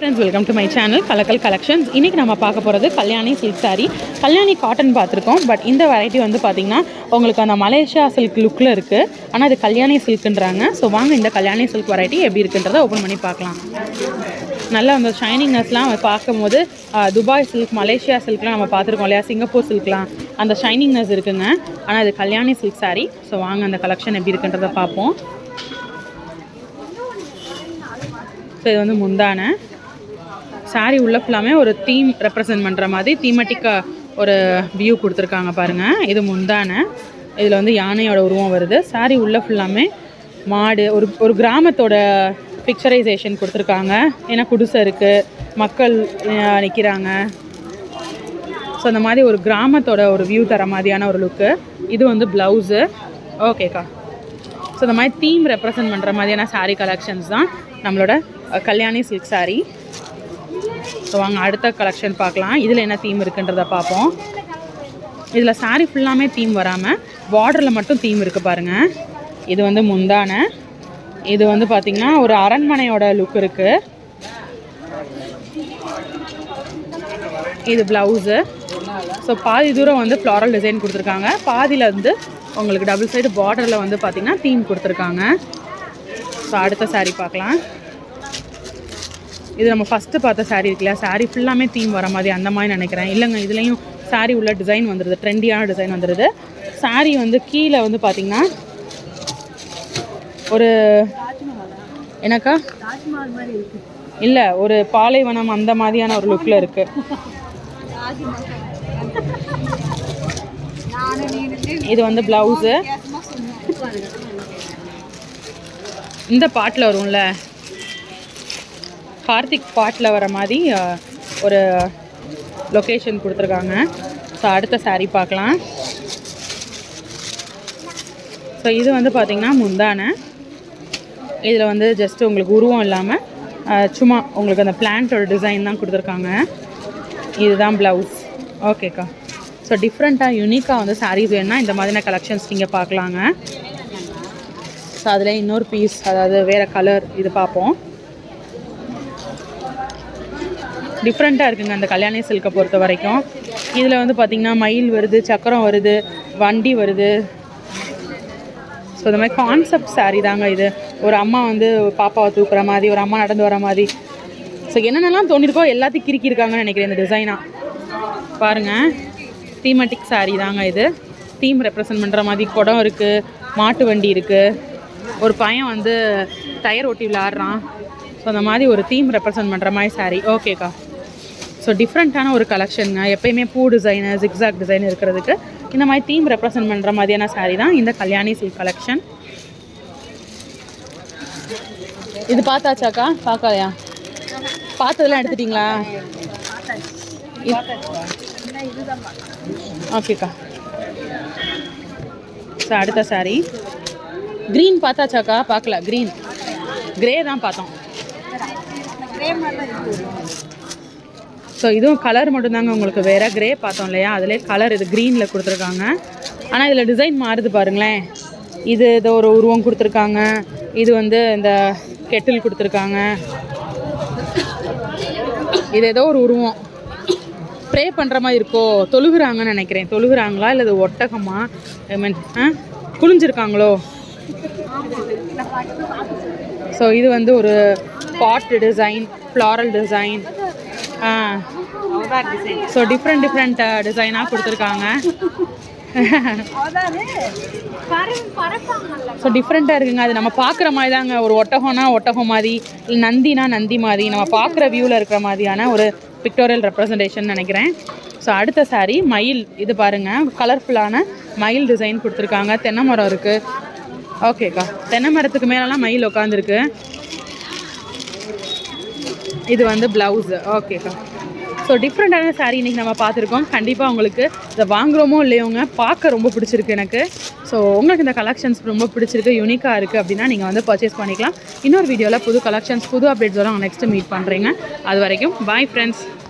Friends welcome to my channel Kalakkal collections இன்றைக்கி நம்ம பார்க்க போகிறது Kalyani silk saree. Kalyani cotton பார்த்துருக்கோம் பட் இந்த வெரைட்டி வந்து பார்த்திங்கன்னா உங்களுக்கு அந்த மலேசியா சில்க் லுக்கில் இருக்குது ஆனால் அது கல்யாணி சில்க்குன்றாங்க ஸோ வாங்க இந்த கல்யாணி சில்க் வெரைட்டி எப்படி இருக்குன்றதை ஓப்பன் பண்ணி பார்க்கலாம். நல்லா அந்த ஷைனிங்னஸ்லாம் பார்க்கும்போது துபாய் சில்க் மலேசியா சில்க்லாம் நம்ம பார்த்துருக்கோம் இல்லையா? சிங்கப்பூர் சில்க்லாம் அந்த ஷைனிங்னஸ் இருக்குங்க. ஆனால் அது கல்யாணி சில்க் saree. ஸோ வாங்க அந்த கலெக்ஷன் எப்படி இருக்குன்றதை பார்ப்போம். ஸோ இது வந்து முந்தான. Saree உள்ள ஃபுல்லாமே ஒரு தீம் ரெப்ரசன்ட் பண்ணுற மாதிரி தீமெட்டிக்காக ஒரு வியூ கொடுத்துருக்காங்க பாருங்கள் இது முந்தான. இதில் வந்து யானையோட உருவம் வருது. saree உள்ள ஃபுல்லாமே மாடு ஒரு ஒரு கிராமத்தோட பிக்சரைசேஷன் கொடுத்துருக்காங்க. ஏன்னா குடிசை இருக்குது மக்கள் நிற்கிறாங்க ஸோ அந்த மாதிரி ஒரு கிராமத்தோட ஒரு வியூ தர மாதிரியான ஒரு லுக்கு இது வந்து ப்ளவுஸு ஓகேக்கா ஸோ இந்த மாதிரி தீம் ரெப்ரசன்ட் பண்ணுற மாதிரியான சாரீ கலெக்ஷன்ஸ் தான் நம்மளோட கல்யாணி சில்க் சாரீ ஸோ வாங்க அடுத்த கலெக்ஷன் பார்க்கலாம். இதில் என்ன தீம் இருக்குன்றத பார்ப்போம். இதில் saree ஃபுல்லாமே தீம் வராமல் பார்டரில் மட்டும் தீம் இருக்குது பாருங்கள் இது வந்து முந்தான. இது வந்து பார்த்திங்கன்னா ஒரு அரண்மனையோட லுக் இருக்குது இது ப்ளவுஸு ஸோ பாதி தூரம் வந்து ஃப்ளாரல் டிசைன் கொடுத்துருக்காங்க. பாதியில் வந்து உங்களுக்கு டபுள் சைடு பார்டரில் வந்து பார்த்திங்கன்னா தீம் கொடுத்துருக்காங்க. ஸோ அடுத்த சாரீ பார்க்கலாம். இது நம்ம ஃபஸ்ட்டு பார்த்த சாரீ இருக்குல்ல சாரீ ஃபுல்லாமே தீம் வர மாதிரி அந்த மாதிரி நினைக்கிறேன். இல்லைங்க இதுலேயும் saree உள்ள டிசைன் வந்துடுது ட்ரெண்டியான டிசைன் வந்துடுது சாரீ வந்து கீழே வந்து பார்த்திங்கன்னா ஒரு எனக்கா இல்லை ஒரு பாலைவனம் அந்த மாதிரியான ஒரு லுக்கில் இருக்குது இது வந்து ப்ளவுஸு இந்த பாட்டில் வரும்ல கார்த்திக் பாட்டில் வர மாதிரி ஒரு லொக்கேஷன் கொடுத்துருக்காங்க. ஸோ அடுத்த சாரீ பார்க்கலாம். ஸோ இது வந்து பார்த்திங்கன்னா முந்தானை. இதில் வந்து ஜஸ்ட் உங்களுக்கு உருவம் இல்லாமல் சும்மா உங்களுக்கு அந்த பிளான்ட்டோட டிசைன் தான் கொடுத்துருக்காங்க. இதுதான் ப்ளவுஸ் ஓகேக்கா ஸோ டிஃப்ரெண்ட்டாக யூனிக்காக வந்து சாரீஸ் வேணும்னா இந்த மாதிரியான கலெக்ஷன்ஸ் நீங்கள் பார்க்கலாங்க. ஸோ அதில் இன்னொரு பீஸ் அதாவது வேறு கலர் இது பார்ப்போம். டிஃப்ரெண்ட்டாக இருக்குங்க அந்த கல்யாணி சில்கை பொறுத்த வரைக்கும். இதில் வந்து பார்த்திங்கன்னா மயில் வருது சக்கரம் வருது வண்டி வருது. ஸோ இந்த மாதிரி கான்செப்ட் சாரீ தாங்க இது. ஒரு அம்மா வந்து பாப்பாவை தூக்குற மாதிரி ஒரு அம்மா நடந்து வர மாதிரி. ஸோ என்னென்னலாம் தோணிருக்கோ எல்லாத்தையும் கிறுக்கியிருக்காங்கன்னு நினைக்கிறேன் இந்த டிசைனாக பாருங்கள் தீமெட்டிக் சாரீ தாங்க இது. தீம் ரெப்ரசன்ட் பண்ணுற மாதிரி குடம் இருக்குது மாட்டு வண்டி இருக்குது ஒரு பையன் வந்து டயர் ஓட்டி விளாட்றான் ஸோ அந்த மாதிரி ஒரு தீம் ரெப்ரசன்ட் பண்ணுற மாதிரி சாரீ ஓகேக்கா ஸோ டிஃப்ரெண்ட்டான ஒரு கலெக்ஷனுங்க எப்பயுமே பூ டிசைனு ஜிக்ஸாக் டிசைன் இருக்கிறதுக்கு இந்த மாதிரி தீம் ரெப்ரசன்ட் பண்ணுற மாதிரியான சாரீ தான் இந்த கல்யாணி சில்க் கலெக்ஷன் இது பார்த்தாச்சாக்கா பார்க்கலையா? பார்த்ததெல்லாம் எடுத்துட்டிங்களா? ஓகேக்கா ஸோ அடுத்த saree. க்ரீன் பார்த்தாச்சாக்கா பார்க்கல. க்ரீன் க்ரே தான் பார்த்தோம். ஸோ இதுவும் கலர் மட்டும்தாங்க உங்களுக்கு வேறு. கிரே பார்த்தோம் இல்லையா? அதிலே கலர் இது க்ரீனில் கொடுத்துருக்காங்க. ஆனால் இதில் டிசைன் மாறுது பாருங்களேன். இது இதை ஒரு உருவம் கொடுத்துருக்காங்க. இது வந்து இந்த கெட்டில் கொடுத்துருக்காங்க. இது ஏதோ ஒரு உருவம். ப்ரே பண்ணுற மாதிரி இருக்கோ? தொழுகுறாங்கன்னு நினைக்கிறேன். தொழுகிறாங்களா? இல்லை இது ஒட்டகமா? ஐ மீன் ஆ? குளிஞ்சிருக்காங்களோ ஸோ இது வந்து ஒரு pot design floral design so different different டிசைனாக கொடுத்துருக்காங்க. ஸோ டிஃப்ரெண்ட்டாக இருக்குங்க. அது நம்ம பார்க்குற மாதிரி தாங்க. ஒரு ஒட்டகம்னா ஒட்டகம் மாதிரி நந்தினா நந்தி மாதிரி. நம்ம பார்க்குற வியூவில் இருக்கிற மாதிரியான ஒரு பிக்டோரியல் ரெப்ரசன்டேஷன் நினைக்கிறேன். ஸோ அடுத்த saree மயில். இது பாருங்கள் கலர்ஃபுல்லான மயில் டிசைன் கொடுத்துருக்காங்க. தென்னை மரம் இருக்குது ஓகேக்கா தென்னை மரத்துக்கு மேலெலாம் மயில் உட்காந்துருக்கு இது வந்து ப்ளவுஸு ஓகேக்கா ஸோ டிஃப்ரெண்ட்டான சாரீ இன்றைக்கி நம்ம பார்த்துருக்கோம். கண்டிப்பாக உங்களுக்கு இதை வாங்குகிறோமோ இல்லையோங்க பார்க்க ரொம்ப பிடிச்சிருக்கு எனக்கு. ஸோ உங்களுக்கு இந்த கலெக்ஷன்ஸ் ரொம்ப பிடிச்சிருக்கு யூனிக்காக இருக்குது அப்படின்னா நீங்கள் வந்து பர்ச்சேஸ் பண்ணிக்கலாம். இன்னொரு வீடியோவில் புது கலெக்ஷன்ஸ் புது அப்டேட்ஸ் வரும். நெக்ஸ்ட்டு மீட் பண்ணுறீங்க அது வரைக்கும் பாய் ஃப்ரெண்ட்ஸ்